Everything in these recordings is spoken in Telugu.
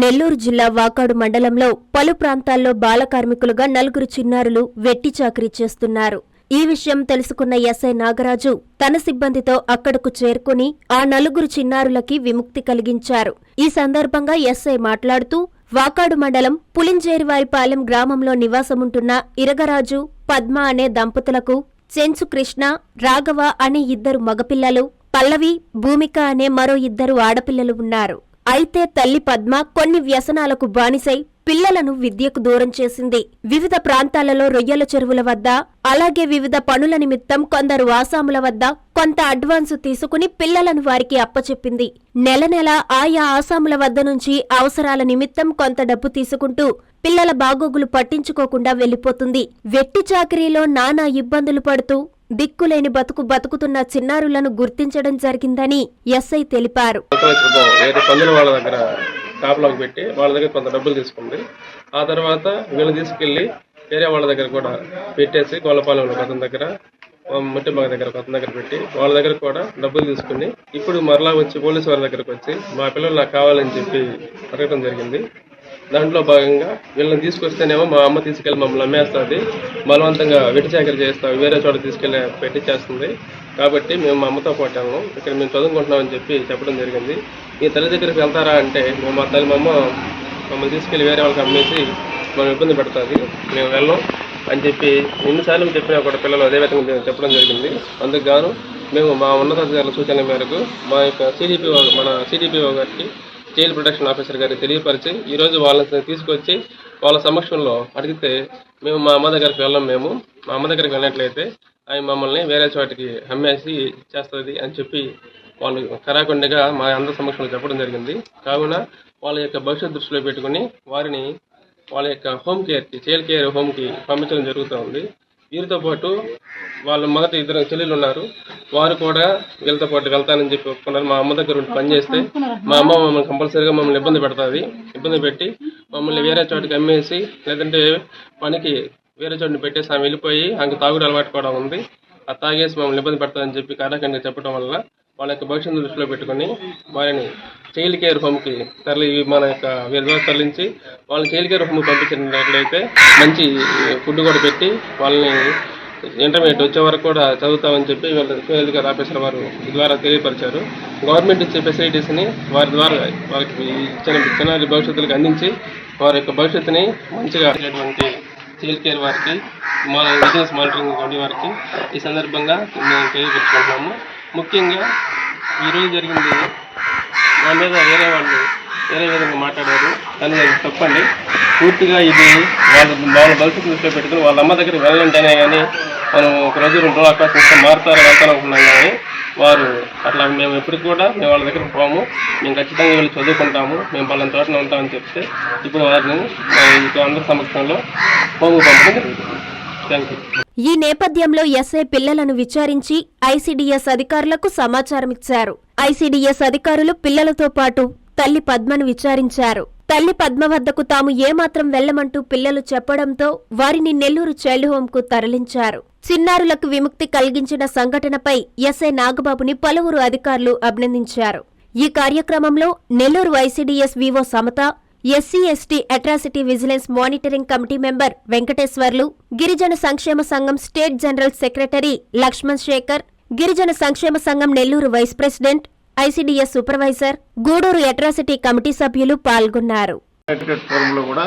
నెల్లూరు జిల్లా వాకాడు మండలంలో పలు ప్రాంతాల్లో బాల కార్మికులుగా నలుగురు చిన్నారులు వెట్టి చాకరీ చేస్తున్నారు. ఈ విషయం తెలుసుకున్న ఎస్ఐ నాగరాజు తన సిబ్బందితో అక్కడకు చేరుకుని ఆ నలుగురు చిన్నారులకి విముక్తి కలిగించారు. ఈ సందర్భంగా ఎస్ఐ మాట్లాడుతూ వాకాడు మండలం పులింజేరివారిపాలెం గ్రామంలో నివాసముంటున్న ఇరగరాజు పద్మ అనే దంపతులకు చెంచు కృష్ణ రాఘవ అనే ఇద్దరు మగపిల్లలు పల్లవి భూమిక అనే మరో ఇద్దరు ఆడపిల్లలు ఉన్నారు. అయితే తల్లి పద్మ కొన్ని వ్యసనాలకు బానిసై పిల్లలను విద్యకు దూరం చేసింది. వివిధ ప్రాంతాలలో రొయ్యల చెరువుల వద్ద అలాగే వివిధ పనుల నిమిత్తం కొందరు ఆసాముల వద్ద కొంత అడ్వాన్సు తీసుకుని పిల్లలను వారికి అప్పచెప్పింది. నెల నెల ఆయా ఆసాముల వద్ద నుంచి అవసరాల నిమిత్తం కొంత డబ్బు తీసుకుంటూ పిల్లల బాగోగులు పట్టించుకోకుండా వెళ్ళిపోతుంది వెట్టి చాకరీలో నానా ఇబ్బందులు పడుతూ దిక్కులేని బతుకు బతుకుతున్న చిన్నారులను గుర్తించడం జరిగిందని ఎస్ఐ తెలిపారు. వాళ్ళ దగ్గర కాపలాకు పెట్టి వాళ్ళ దగ్గర కొంత డబ్బులు తీసుకుంది. ఆ తర్వాత వీళ్ళు తీసుకెళ్ళి వేరే వాళ్ళ దగ్గర కూడా పెట్టేసి గొల్లపాలెంలో అతని దగ్గర ముట్టిమగ దగ్గర కొత్త దగ్గర పెట్టి వాళ్ళ దగ్గర కూడా డబ్బులు తీసుకుని ఇప్పుడు మరలా వచ్చి పోలీసు వారి దగ్గరకు వచ్చి మా పిల్లలు నాకు కావాలని చెప్పి అడగడం జరిగింది. దాంట్లో భాగంగా వీళ్ళని తీసుకొస్తేనేమో మా అమ్మ తీసుకెళ్ళి మమ్మల్ని అమ్మేస్తుంది. బలవంతంగా వెట్టి చాకరీ చేస్తాం వేరే చోట తీసుకెళ్ళి పెట్టించేస్తుంది కాబట్టి మేము మా అమ్మతో పోటాము. ఇక్కడ మేము చదువుకుంటున్నామని చెప్పి చెప్పడం జరిగింది. మీ తల్లి దగ్గరికి వెళ్తారా అంటే మేము మా తల్లి మా అమ్మ మమ్మల్ని తీసుకెళ్ళి వేరే వాళ్ళకి అమ్మేసి మనం ఇబ్బంది పెడుతుంది. మేము వెళ్ళం అని చెప్పి ఎన్నిసార్లు చెప్పినా కూడా పిల్లలు అదే విధంగా చెప్పడం జరిగింది. అందుకు గాను మేము మా ఉన్నతాధికారుల సూచన మేరకు మా యొక్క సిడిపిఓ మన సిడిపిఓ గారికి చైల్డ్ ప్రొటెక్షన్ ఆఫీసర్ గారికి తెలియపరిచి ఈరోజు వాళ్ళని తీసుకొచ్చి వాళ్ళ సమక్షంలో అడిగితే మేము మా అమ్మ దగ్గరికి వెళ్ళాం మేము. మా అమ్మ దగ్గరికి వెళ్ళినట్లయితే అవి మమ్మల్ని వేరే చోటికి అమ్మేసి చేస్తుంది అని చెప్పి వాళ్ళు కరాకుండగా మా అందరి సమక్షంలో చెప్పడం జరిగింది. కావున వాళ్ళ యొక్క భవిష్యత్ దృష్టిలో పెట్టుకుని వారిని వాళ్ళ యొక్క హోమ్ కేర్కి చైల్డ్ కేర్ హోమ్కి పంపించడం జరుగుతూ ఉంది. వీరితో పాటు వాళ్ళ మొదటి ఇద్దరు చెల్లెలు ఉన్నారు. వారు కూడా వీళ్ళతో పాటు వెళ్తానని చెప్పి ఒప్పుకున్నారు. మా అమ్మ దగ్గర ఉండి పని చేస్తే మా అమ్మ మమ్మల్ని కంపల్సరీగా మమ్మల్ని ఇబ్బంది పెడుతుంది. ఇబ్బంది పెట్టి మమ్మల్ని వేరే చోటికి అమ్మేసి లేదంటే పనికి వేరే చోటిని పెట్టేసి ఆమె వెళ్ళిపోయి ఆమెకు తాగుడు అలవాటు కూడా ఉంది. ఆ తాగేసి మమ్మల్ని ఇబ్బంది పెడతాదని చెప్పి కారాఖండిగా చెప్పడం వల్ల వాళ్ళ యొక్క భవిష్యత్తు దృష్టిలో పెట్టుకొని వారిని చైల్డ్ కేర్ హోమ్కి తరలి మన యొక్క వీరి ద్వారా తరలించి వాళ్ళని చైల్డ్ కేర్ హోమ్కి పంపించినట్లయితే మంచి ఫుడ్ కూడా పెట్టి వాళ్ళని ఇంటర్మీడియట్ వచ్చే వరకు కూడా చదువుతామని చెప్పి వీళ్ళ చైల్డ్ కేర్ ఆఫీసర్ వారు ద్వారా తెలియపరిచారు. గవర్నమెంట్ ఇచ్చే ఫెసిలిటీస్ని వారి ద్వారా వారికి ఇచ్చిన చిన్నారి భవిష్యత్తులకు అందించి వారి యొక్క భవిష్యత్తుని మంచిగా ఉండేటువంటి చైల్డ్ కేర్ వారికి మా బిజినెస్ మానిటరింగ్ వారికి ఈ సందర్భంగా మేము తెలియపరుచుకుంటున్నాము. ముఖ్యంగా ఈరోజు జరిగింది. నా మీద వేరే వాళ్ళు వేరే విధంగా మాట్లాడారు. కానీ అది తప్పండి. పూర్తిగా ఇది వాళ్ళు వాళ్ళ భవిష్యత్తు దృష్టిలో పెట్టుకుని వాళ్ళ అమ్మ దగ్గరికి వెళ్ళాలంటేనే కానీ మనం ఒక రోజు రెండు రోజులు అక్కడ ఇస్తే మారుతారు వెళ్తాను అనుకున్నాం కానీ వారు అట్లా మేము ఎప్పటికి కూడా మేము వాళ్ళ దగ్గర పోము. మేము ఖచ్చితంగా వీళ్ళు చదువుకుంటాము. మేము వాళ్ళని చోటన ఉంటామని చెప్తే ఇప్పుడు వారిని అందరి సమక్షంలో పోము పంపడం జరుగుతుంది. ఈ నేపథ్యంలో ఎస్ఐ పిల్లలను విచారించి ఐసీడీఎస్ అధికారులకు సమాచారం ఇచ్చారు. ఐసీడీఎస్ అధికారులు పిల్లలతో పాటు తల్లి పద్మను విచారించారు. తల్లి పద్మ వద్దకు తాము ఏమాత్రం వెళ్ళమంటూ పిల్లలు చెప్పడంతో వారిని నెల్లూరు చైల్డ్ హోంకు తరలించారు. చిన్నారులకు విముక్తి కలిగించిన సంఘటనపై ఎస్ఐ నాగబాబుని పలువురు అధికారులు అభినందించారు. ఈ కార్యక్రమంలో Nellore ICDS Vivo Samatha SC ST atrocity vigilance monitoring committee member Venkateswarlu గిరిజన సంక్షేమ సంఘం state general secretary Lakshman Sekhar గిరిజన సంక్షేమ సంఘం Nellore vice president ICDS supervisor Gudur atrocity committee సభ్యులు పాల్గొన్నారు. యునైటెడ్ ఫోరంలో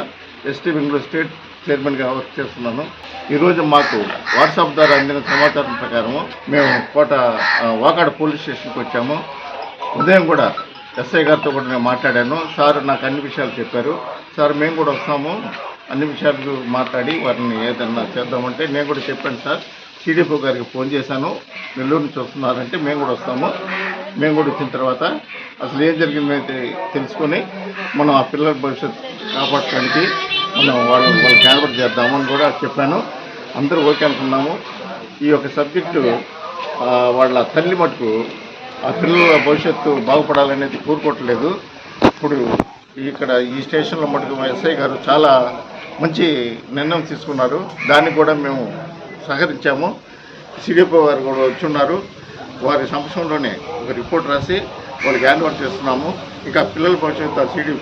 చైర్మన్గా వర్క్ చేస్తున్నాను. ఈరోజు మాకు వాట్సాప్ ద్వారా అందిన సమాచారం ప్రకారం మేము కోట వాకాడ పోలీస్ స్టేషన్కి వచ్చాము. ఉదయం కూడా ఎస్ఐ గారితో కూడా నేను మాట్లాడాను. సార్ నాకు అన్ని విషయాలు చెప్పారు. సార్ మేము కూడా వస్తాము. అన్ని విషయాలు మాట్లాడి వారిని ఏదన్నా చేద్దామంటే నేను కూడా చెప్పాను సార్. సిడిఎఫ్ఓ గారికి ఫోన్ చేశాను. నెల్లూరు నుంచి వస్తున్నారంటే మేము కూడా వస్తాము. మేము కూడా వచ్చిన తర్వాత అసలు ఏం జరిగిందైతే తెలుసుకొని మనం ఆ పిల్లల భవిష్యత్తు కాపాడటానికి మనం వాళ్ళు వాళ్ళకి ఏర్పాటు కూడా చెప్పాను. అందరూ ఓకే అనుకున్నాము. ఈ యొక్క సబ్జెక్టు వాళ్ళ తల్లి మటుకు ఆ పిల్లల భవిష్యత్తు బాగుపడాలనేది కోరుకోవట్లేదు. ఇప్పుడు ఇక్కడ ఈ స్టేషన్లో మటుకు మా ఎస్ఐ గారు చాలా మంచి నిర్ణయం తీసుకున్నారు. దాన్ని కూడా మేము సహకరించాము. సిడిపో వారు కూడా వచ్చి ఉన్నారు వారి సంవత్సరంలోనే ఒక రిపోర్ట్ రాసి వాళ్ళకి హ్యాండ్ ఓవర్ చేస్తున్నాము. ఇంకా పిల్లల భవిష్యత్తు సిడి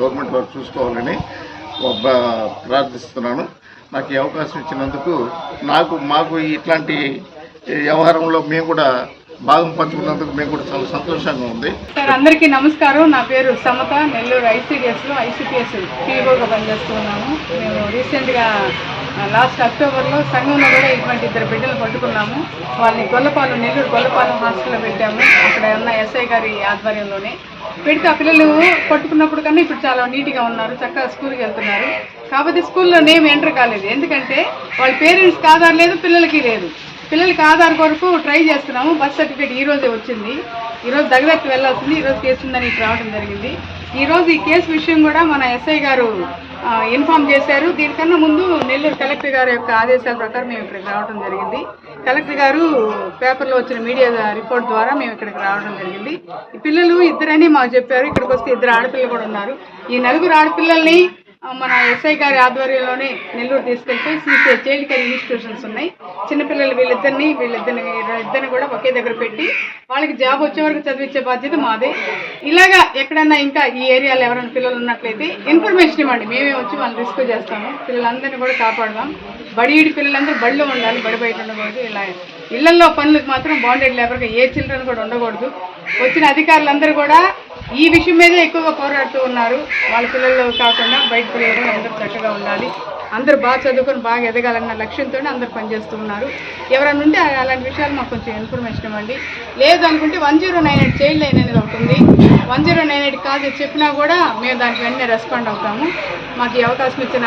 గవర్నమెంట్ వారు చూసుకోవాలని ప్రార్థిస్తున్నాను. నాకు ఈ అవకాశం ఇచ్చినందుకు నాకు మాకు ఇట్లాంటి వ్యవహారంలో మేము కూడా భాగం పంచుకున్నందుకు మేము కూడా చాలా సంతోషంగా ఉంది. సార్ అందరికీ నమస్కారం. నా పేరు సమత. నెల్లూరు ఐసీడిఎస్లో ఐసీపీఎస్ పీఓగా పనిచేస్తున్నాము. మేము రీసెంట్గా లాస్ట్ అక్టోబర్లో సంఘంలో కూడా ఇటువంటి ఇద్దరు బిడ్డలు పట్టుకున్నాము. వాళ్ళని గొల్లపాలెం నెల్లూరు గొల్లపాలెం హాస్టల్లో పెట్టాము. అక్కడ ఉన్న ఎస్ఐ గారి ఆధ్వర్యంలోనే. పెడితే ఆ పిల్లలు పట్టుకున్నప్పుడు కన్నా ఇప్పుడు చాలా నీట్గా ఉన్నారు చక్కగా స్కూల్కి వెళ్తున్నారు. కాకపోతే స్కూల్లో నేమ్ ఎంటర్ కాలేదు. ఎందుకంటే వాళ్ళ పేరెంట్స్కి ఆధార్ లేదు పిల్లలకి లేదు. పిల్లలకి ఆధార్ కొరకు ట్రై చేస్తున్నాము. బర్త్ సర్టిఫికేట్ ఈ రోజే వచ్చింది. ఈరోజు దగ్గరకు వెళ్ళాల్సింది. ఈరోజు కేసు ఉందని రావడం జరిగింది. ఈరోజు ఈ కేసు విషయం కూడా మన ఎస్ఐ గారు ఇన్ఫామ్ ఇన్ఫార్మ్ చేశారు. దీనికన్నా ముందు నెల్లూరు కలెక్టర్ గారి యొక్క ఆదేశాల ప్రకారం మేము ఇక్కడికి రావడం జరిగింది. కలెక్టర్ గారు పేపర్లో వచ్చిన మీడియా రిపోర్ట్ ద్వారా మేము ఇక్కడికి రావడం జరిగింది. ఈ పిల్లలు ఇద్దరని మాకు చెప్పారు. ఇక్కడికి వస్తే ఇద్దరు ఆడపిల్లలు కూడా ఉన్నారు. ఈ నలుగురు ఆడపిల్లల్ని మన ఎస్ఐ గారి ఆధ్వర్యంలోనే నెల్లూరు తీసుకెళ్తే సీసీ చైల్డ్ కేర్ ఇన్స్టిట్యూషన్స్ ఉన్నాయి. చిన్నపిల్లలు వీళ్ళిద్దరిని వీళ్ళిద్దరిని ఇద్దరిని కూడా ఒకే దగ్గర పెట్టి వాళ్ళకి జాబ్ వచ్చే వరకు చదివించే బాధ్యత మాదే. ఇలాగా ఎక్కడన్నా ఇంకా ఈ ఏరియాలో ఎవరైనా పిల్లలు ఉన్నట్లయితే ఇన్ఫర్మేషన్ ఇవ్వండి. మేమే వచ్చి వాళ్ళని రిస్క్ చేస్తాము. పిల్లలందరినీ కూడా కాపాడదాం. బడిఈడి పిల్లలందరూ బడిలో ఉండాలి బడి బయట ఉండకూడదు ఇలా. ఇళ్ళలో పనులకు మాత్రం బాండెడ్ లేబర్గా ఏ చిల్డ్రన్ కూడా ఉండకూడదు. వచ్చిన అధికారులందరూ కూడా ఈ విషయం మీదే ఎక్కువగా పోరాడుతూ ఉన్నారు. వాళ్ళ పిల్లలు కాకుండా బయట పిల్లలు అందరూ చక్కగా ఉండాలి. అందరూ బాగా చదువుకొని బాగా ఎదగాలన్న లక్ష్యంతో అందరూ పనిచేస్తూ ఉన్నారు. ఎవరైనా ఉంటే అలాంటి విషయాలు మాకు కొంచెం ఇన్ఫర్మేషన్ ఇవ్వండి. లేదు అనుకుంటే one zero nine eight child line అనేది ఒకటి ఉంది. One zero nine eight call చెప్పినా కూడా మేము దానికి వెంటనే రెస్పాండ్ అవుతాము. మాకు ఈ అవకాశం ఇచ్చిన